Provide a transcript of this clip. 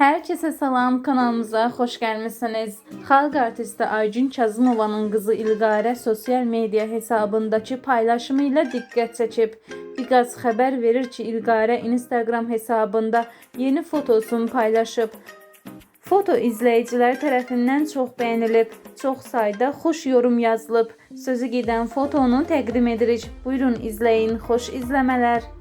Herkese salam kanalımıza hoş gelmişsiniz. Xalq artisti Aygün Kazımovanın kızı İlqarə sosyal medya hesabındaki paylaşımıyla diqqət çəkib. Biqaz xəbər verir ki, İlqarə Instagram hesabında yeni fotosunu paylaşıb. Foto izləyicilər tərəfindən çox bəyənilib. Çox sayda xoş yorum yazılıb. Sözü gedən fotonu təqdim edirik. Buyurun izləyin. Xoş izləmələr.